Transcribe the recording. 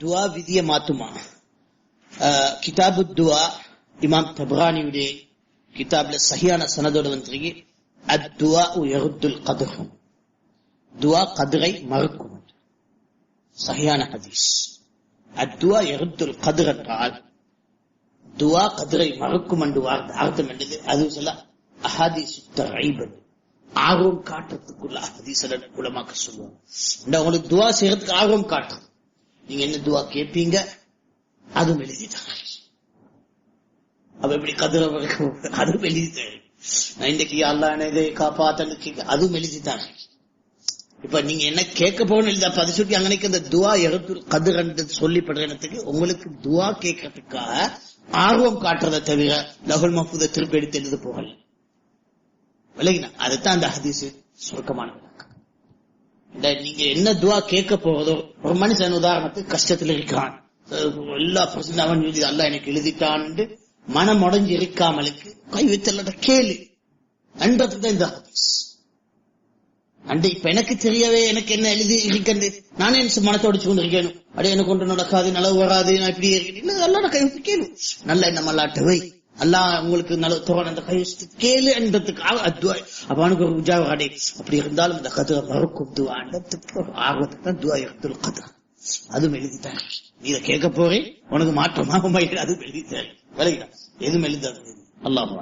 துவா விதிய மாத்துமா அஹ், கிதாபு துவா இமாம் தப்ரானியுடைய கிதாப்ல சரியான சனதோட வந்திருக்கு அத்துவா யருத்துல் கதுர் துவா கதிரை மறுக்கும் சரியான ஹதீஸ் அத்துவா யருத்துல் கதிர் என்றால் துவா கதிரை மறுக்கும் என்று வார்த்தை அர்த்தம் என்னது அது சொல்ல அஹாதீஸ் தரைபன் ஆர்வம் காட்டுறதுக்குள்ள ஹதீஸ் குலமாக்க சொல்லுவாங்க இந்த உங்களுக்கு துவா செய்யறதுக்கு ஆர்வம் காட்டுறது நீங்க என்ன துவா கேட்பீங்க அதுவும் எழுதிட்டாங்க. அப்ப எப்படி கதிர அதுவும் எழுதிட்டாங்க நான் இன்னைக்கு அல்லா இதை காப்பாத்தன்னு அதுவும் எழுதிட்டாங்க. இப்ப நீங்க என்ன கேட்க போகணும் எழுதி அப்ப அதை சுட்டி அங்கனைக்கு அந்த துவா எழுத்து கதிரண்டு சொல்லிப்படுறதுக்கு உங்களுக்கு துவா கேட்கறதுக்காக ஆர்வம் காட்டுறதை தவிர லகுல் மஹூத திருப்பி எடுத்து எழுத போகல. விலகினா அதுதான் அந்த ஹதீஸ் சுருக்கமான நீங்க என்ன துவா கேட்க போறதோ ஒரு மனுஷன் உதாரணத்துக்கு கஷ்டத்துல இருக்கான். எல்லா பிரச்சனை அவன் எழுதி அல்ல எனக்கு எழுதிட்டான்னு மனம் உடஞ்சி இருக்காமலுக்கு கை வைத்தல்லட கேளு அன்றதுக்கு தான் இந்த ஹதீஸ். அண்டு இப்ப எனக்கு தெரியவே எனக்கு என்ன எழுதி இருக்கிறது நானே என் மனத்தோடு கொண்டு இருக்கேன்? அடே எனக்கு ஒன்று நடக்காது நலவு வராது நான் இப்படி இருக்கேன். கை கேளு. நல்ல எண்ணம் அல்லாட்டவை அல்லாஹ் உங்களுக்கு நல்ல தோற அந்த கையெழுத்து கேளு என்றதுக்காக அத்வாய் அப்ப அவனுக்கு ஒரு உஜாவாடே அப்படி இருந்தாலும் இந்த கதுவை மறுக்கும் துவாண்டத்துக்கு ஒரு ஆர்வத்துக்கு தான் துவா எடுத்து கதை அதுவும் எழுதிட்டாங்க நீ இதை கேட்க போறேன் உனக்கு மாற்றமாக அதுவும் எழுதிட்டாங்க விலகிடா எதுவும் எழுதாது அல்லாஹ்